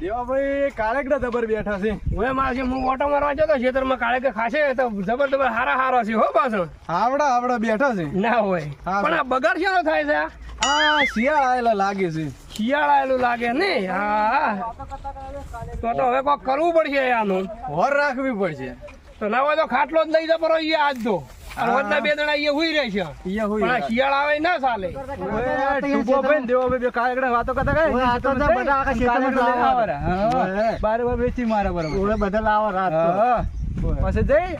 ભાઈ કાળેકડા જબર બેઠા છે. હું મારે છે હું ઓટો મારવા જતો ખેતરમાં કાળે ખાશે તો જબર જબર હારા હારા છે હો પાછો. આવડા આવડા બેઠા છે. ના હોય. પણ આ બગાડ ક્યાં થાય છે આ? શિયાળ આયેલા લાગે છે. શિયાળા એલું લાગે ને? હા. તો તો હવે કોક કરવું પડશે આનું. હોર રાખવી પડશે. તો ના હોય તો ખાટલો જ લઈ જ રહીએ આજ તો. અને બે જણા અહીંયા હુઈ રહે છે. પણ શિયાળ આવે ના ચાલે. ઓય, ભાઈ દેવો ભાઈ બે કાળેકડા વાતો કરતા કાંઈ? આ તો બધા બધા આખા ખેતરમાં કાળેકડા લઈને લાવવા. આવવાના. હા, ઓય. બારે બાર વેચી મારે બરાબર. બધા લાવા રાત પછી જઈ.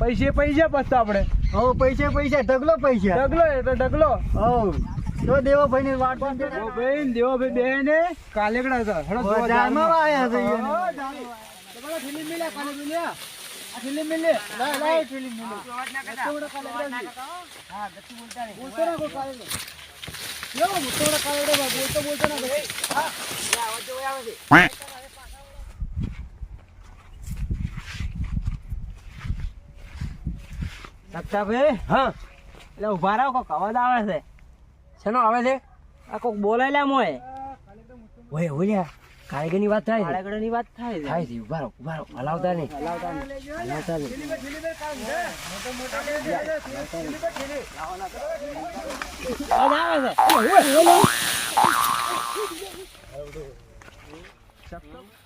પૈસે પૈસા પછી આપણે. હો પૈસા પૈસા ઢગલો પૈસા. ડગલો એટલે ઢગલો. હવ તો દેવાભાઈ ની વાટ પણ દેવો ભાઈ દેવો ભાઈ બે ને કાલેકડા હતા. જાનમાં. છે. હા, મિલે. આ ઠીલી મિલે. લાય, લાય, ઠીલી મિલે. ગત્તુવડા કાલેકડા છે. બોલતો ના કોઈ કાલેકડો. યો, મુત્તોડા કાલેકડો બોલતો બોલતો ના ભાઈ. હા. સત્તાભાઈ હા એટલે ઊભા રહો કોક અવાજ આવે છે શેનો આવે છે આ કોક બોલાય લે મોય ઓય ઓય કારીગર વાત થાય છે. વાત થાય થાય છે. ઊભા રહો ઊભા રહો. હલાવતા નહીં. હલાવતા નહીં. આવે છે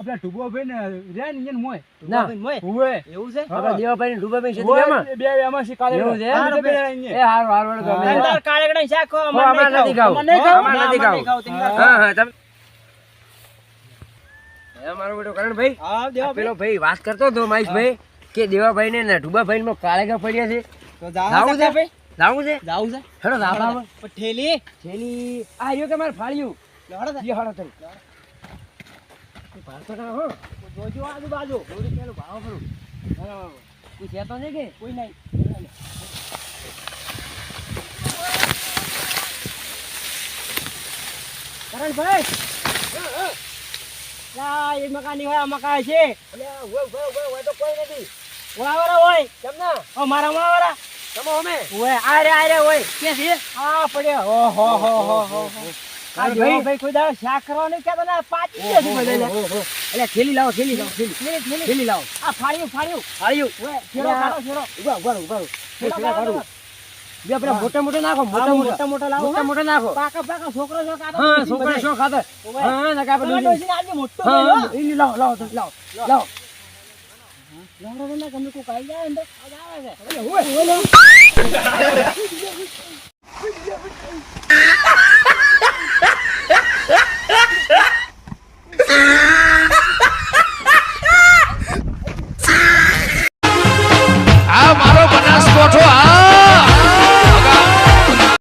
હો. આપણા ટુબો ભાઈ ને રહ્યા ને મોય. ના મોય ઉવે. એવું છે આપણા દેવાભાઈ ને ડૂબાભાઈ છે એમાં? બે એમાં છે કાલેકડા. એવું છે? હા, તો એ. હારું હારું ગમે. કાળાગડા અમારે નથી ખાવું. અમારે નથી ખાવું. તમે એ મારો બેટો દેવા પેલો ભાઈ વાત કરતો હતો મહેશભાઈ કે દેવાભાઈ ને ઢુબાભાઈ માં કાળેગા પડ્યા છે તો જાઓ છે સત્તાભાઈ? જાવું છે જાવું છે હેડો જાવ પણ ઠેલી જેની કે મારે ફાળ્યું ના હો. જોજો આજુબાજુ. થોડી પેલું ભાવ કરું બરાબર. કોઈ છે તો નહીં કે કોઈ નહીં. કરણભાઈ લા, એ મકાની હોય આ મકાન છે. હોય તો કોઈ નથી. ઉણાવાળા હોય. તમને ઓ મારા ઉણાવાળા તમે અમે? હોય આ રે આ રે હોય. કે છે? આ પડ્યા. ઓહો હો હો હો હો. મોટા મોટા નાખો મોટા મોટા. મોટા લાવો. મોટા મોટા નાખો. પાકા પાકા છોકરો છો હા છોકરો છો ખાતો હા ના ડોસી. મોટો લાવો લાવો લાવો લાવો. આવે છે.